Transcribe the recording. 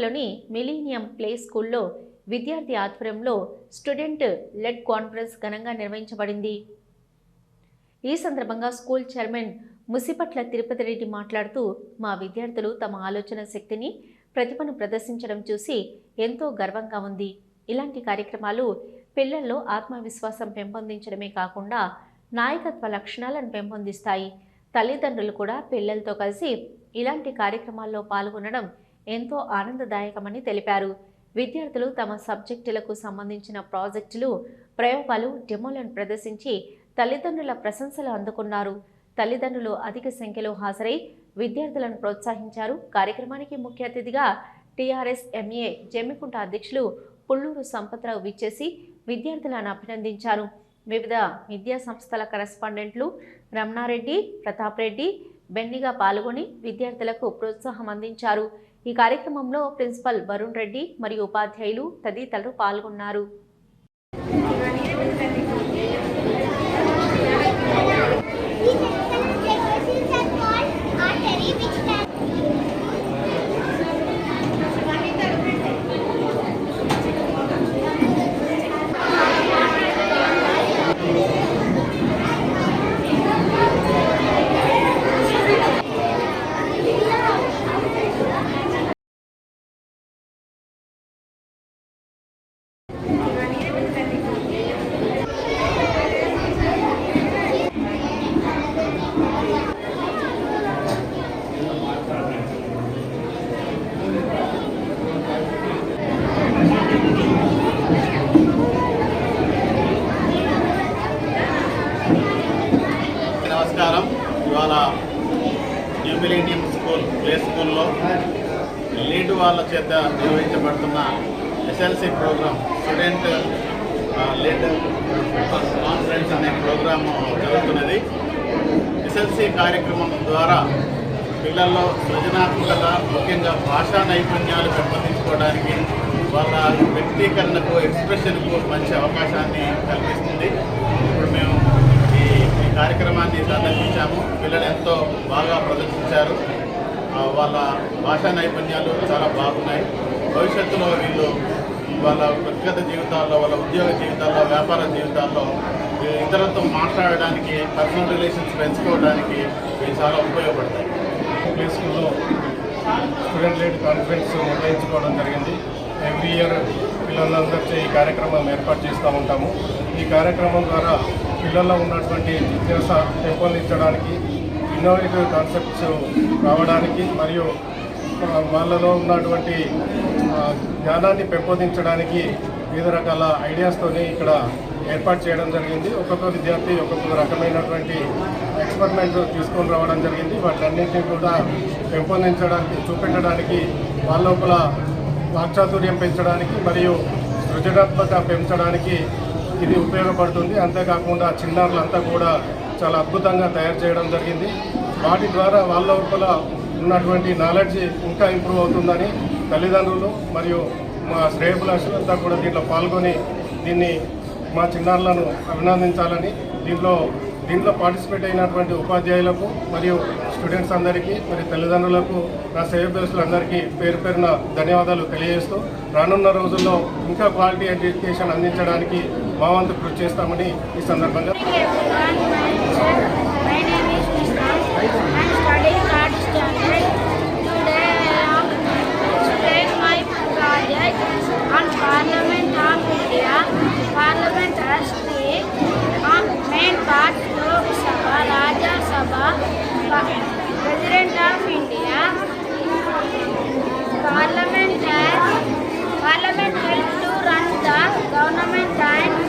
నల్గొండలోని millennium play స్కూల్లో విద్యార్థి ఆధ్వర్యంలో స్టూడెంట్ లెడ్ కాన్ఫరెన్స్ ఘనంగా నిర్వహించబడింది. ఈ సందర్భంగా స్కూల్ చైర్మన్ ముసిపట్ల తిరుపతి రెడ్డి మాట్లాడుతూ మా విద్యార్థులు తమ ఆలోచన శక్తిని ప్రతిభను ప్రదర్శించడం చూసి ఎంతో గర్వంగా ఉంది. ఇలాంటి కార్యక్రమాలు పిల్లల్లో ఆత్మవిశ్వాసం పెంపొందించడమే కాకుండా నాయకత్వ లక్షణాలను పెంపొందిస్తాయి. తల్లిదండ్రులు కూడా పిల్లలతో కలిసి ఇలాంటి కార్యక్రమాల్లో పాల్గొనడం ఎంతో ఆనందదాయకమని తెలిపారు. విద్యార్థులు తమ సబ్జెక్టులకు సంబంధించిన ప్రాజెక్టులు ప్రయోగాలు డెమోలను ప్రదర్శించి తల్లిదండ్రుల ప్రశంసలు అందుకున్నారు. తల్లిదండ్రులు అధిక సంఖ్యలో హాజరై విద్యార్థులను ప్రోత్సహించారు. కార్యక్రమానికి ముఖ్య అతిథిగా టీఆర్ఎస్ ఎంఏ జమ్మికుంట అధ్యక్షులు పుల్లూరు సంపత్రావు విచ్చేసి విద్యార్థులను అభినందించారు. వివిధ విద్యా సంస్థల కరెస్పాండెంట్లు రమణారెడ్డి ప్రతాప్ రెడ్డి బెన్నిగా పాల్గొని విద్యార్థులకు ప్రోత్సాహం అందించారు. ఈ కార్యక్రమంలో ప్రిన్సిపల్ వరుణ్ రెడ్డి మరియు ఉపాధ్యాయులు తదితరులు పాల్గొన్నారు. ప్లే స్కూల్లో లీడ్ వాళ్ళ చేత నిర్వహించబడుతున్న SLC program student lead conference అనే ప్రోగ్రామ్ జరుగుతున్నది. ఎస్ఎల్సి కార్యక్రమం ద్వారా పిల్లల్లో సృజనాత్మకత ముఖ్యంగా భాషా నైపుణ్యాలు పెంపొందించుకోవడానికి వాళ్ళ వ్యక్తీకరణకు ఎక్స్ప్రెషన్కు మంచి అవకాశాన్ని కల్పిస్తుంది. ఇప్పుడు మేము ఈ కార్యక్రమాన్ని సందర్శించాము. పిల్లలు ఎంతో బాగా ప్రదర్శించారు. వాళ్ళ భాషా నైపుణ్యాలు చాలా బాగున్నాయి. భవిష్యత్తులో వీళ్ళు వాళ్ళ వ్యక్తిగత జీవితాల్లో వాళ్ళ ఉద్యోగ జీవితాల్లో వ్యాపార జీవితాల్లో ఇతరులతో మాట్లాడడానికి పర్సనల్ రిలేషన్స్ పెంచుకోవడానికి ఇవి చాలా ఉపయోగపడతాయి. ప్లే స్కూల్లో స్టూడెంట్ లీడ్ కాన్ఫరెన్స్ నిర్వహించుకోవడం జరిగింది. ఎవ్రీ ఇయర్ పిల్లలందరితో ఈ కార్యక్రమం ఏర్పాటు చేస్తూ ఉంటాము. ఈ కార్యక్రమం ద్వారా పిల్లల్లో ఉన్నటువంటి జిజ్ఞాస పెంపొందించడానికి ఇన్నోవేటివ్ కాన్సెప్ట్స్ రావడానికి మరియు వాళ్ళలో ఉన్నటువంటి జ్ఞానాన్ని పెంపొందించడానికి వివిధ రకాల ఐడియాస్తోని ఇక్కడ ఏర్పాటు చేయడం జరిగింది. ఒక్కొక్క విద్యార్థి ఒక్కొక్క రకమైనటువంటి ఎక్స్పెరిమెంట్ తీసుకొని రావడం జరిగింది. వాటన్నింటినీ కూడా పెంపొందించడానికి చూపెట్టడానికి వాళ్ళ లోపల వాక్చాతుర్యం పెంచడానికి మరియు సృజనాత్మక పెంచడానికి ఇది ఉపయోగపడుతుంది. అంతేకాకుండా చిన్నారులంతా కూడా చాలా అద్భుతంగా తయారు చేయడం జరిగింది. వాటి ద్వారా వాళ్ళ లోపల ఉన్నటువంటి నాలెడ్జ్ ఇంకా ఇంప్రూవ్ అవుతుందని తల్లిదండ్రులు మరియు మా శ్రేయభిలాషులంతా కూడా దీంట్లో పాల్గొని దీన్ని మా చిన్నారులను అభినందించాలని దీంట్లో దీంట్లో పార్టిసిపేట్ అయినటువంటి ఉపాధ్యాయులకు మరియు స్టూడెంట్స్ అందరికీ మరియు తల్లిదండ్రులకు నా సేవకులందరికీ పేరు పేరున ధన్యవాదాలు తెలియజేస్తూ రానున్న రోజుల్లో ఇంకా క్వాలిటీ ఎడ్యుకేషన్ అందించడానికి మా వంతు కృషి చేస్తామని ఈ సందర్భంగా President of India, Parliament has, Parliament helped to run the government and